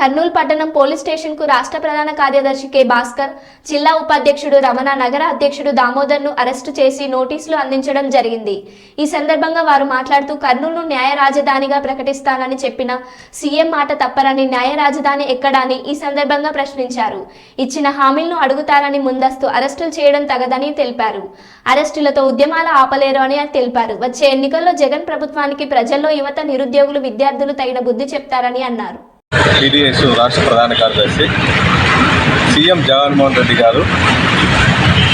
కర్నూలు పట్టణం పోలీస్ స్టేషన్కు రాష్ట్ర ప్రధాన కార్యదర్శి కె భాస్కర్ జిల్లా ఉపాధ్యక్షుడు రమణ నగర అధ్యక్షుడు దామోదర్ను అరెస్టు చేసి నోటీసులు అందించడం జరిగింది. ఈ సందర్భంగా వారు మాట్లాడుతూ కర్నూలును న్యాయ రాజధానిగా ప్రకటిస్తానని చెప్పిన సీఎం మాట తప్పరని న్యాయ రాజధాని ఎక్కడాని ఈ సందర్భంగా ప్రశ్నించారు. ఇచ్చిన హామీలను అడుగుతారని ముందస్తు అరెస్టులు చేయడం తగదని తెలిపారు. అరెస్టులతో ఉద్యమాలు ఆపలేరు అని తెలిపారు. వచ్చే ఎన్నికల్లో జగన్ ప్రభుత్వానికి ప్రజల్లో యువత నిరుద్యోగులు విద్యార్థులు తగిన బుద్ధి చెప్తారని అన్నారు. టీడీఎస్ రాష్ట్ర ప్రధాన కార్యదర్శి సీఎం జగన్మోహన్ రెడ్డి గారు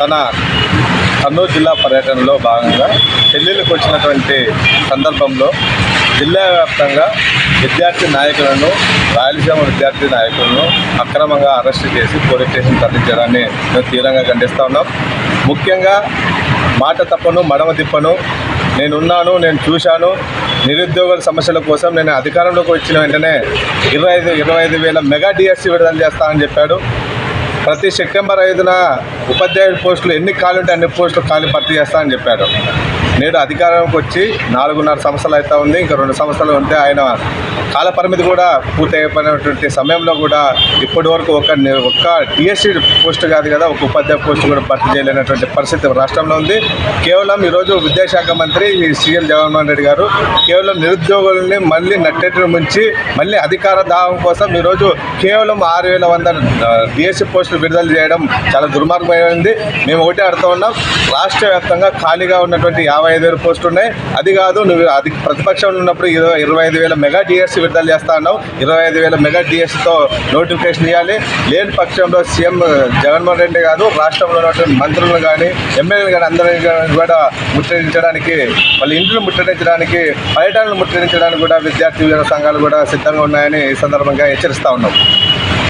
తన కర్నూలు జిల్లా పర్యటనలో భాగంగా ఢిల్లీలకు వచ్చినటువంటి సందర్భంలో జిల్లా వ్యాప్తంగా విద్యార్థి నాయకులను రాయలసీమ విద్యార్థి నాయకులను అక్రమంగా అరెస్టు చేసి పోలీస్ స్టేషన్ తరలించడాన్ని మేము తీవ్రంగా ఖండిస్తూ ఉన్నాం. ముఖ్యంగా మాట తప్పను మడమ తిప్పను. నేనున్నాను నేను చూశాను. నిరుద్యోగుల సమస్యల కోసం నేను అధికారంలోకి వచ్చిన వెంటనే ఇరవై ఐదు ఇరవై ఐదు వేల మెగా డిఎస్సి విడుదల చేస్తానని చెప్పాడు. ప్రతి సెప్టెంబర్ ఐదున ఉపాధ్యాయుల పోస్టులు ఎన్ని ఖాళీ ఉంటే అన్ని పోస్టులు ఖాళీ భర్తీ చేస్తానని చెప్పాడు. నేడు అధికారంకి వచ్చి నాలుగున్నర సంవత్సరాలు అయితే ఉంది. ఇంకా రెండు సంవత్సరాలు ఉంటే ఆయన కాలపరిమితి కూడా పూర్తి అయిపోయినటువంటి సమయంలో కూడా ఇప్పటి వరకు ఒక ఒక్క డిఎస్సి పోస్ట్ కాదు కదా ఒక ఉపాధ్యాయ పోస్ట్ కూడా భర్తీ చేయలేనటువంటి పరిస్థితి రాష్ట్రంలో ఉంది. కేవలం ఈరోజు విద్యాశాఖ మంత్రి సీఎం జగన్మోహన్ రెడ్డి గారు కేవలం నిరుద్యోగుల్ని మళ్ళీ నట్టేటిని ముంచి మళ్ళీ అధికార దాహం కోసం ఈరోజు కేవలం ఆరు వేల వంద డిఎస్సి పోస్టులు విడుదల చేయడం చాలా దుర్మార్గమైంది. మేము ఒకటే అడుగుతా ఉన్నాం రాష్ట్ర వ్యాప్తంగా ఖాళీగా ఉన్నటువంటి యాభై ఐదు వేల పోస్టులు ఉన్నాయి. అది కాదు నువ్వు అది ప్రతిపక్షంలో ఉన్నప్పుడు ఇరవై ఇరవై ఐదు వేల మెగా డిఎస్సి విడుదల చేస్తా ఉన్నావు ఇరవై ఐదు వేల మెగా డిఎస్సీతో నోటిఫికేషన్ ఇవ్వాలి లేని పక్షంలో సీఎం జగన్మోహన్ రెడ్డి కాదు రాష్ట్రంలో ఉన్నటువంటి మంత్రులను కానీ ఎమ్మెల్యేలు కానీ అందరినీ కూడా ముట్టడించడానికి వాళ్ళ ఇంట్లో ముట్టడించడానికి పర్యటనలు ముట్టడించడానికి కూడా విద్యార్థి విద్యా సంఘాలు కూడా సిద్ధంగా ఉన్నాయని ఈ సందర్భంగా హెచ్చరిస్తా ఉన్నాం.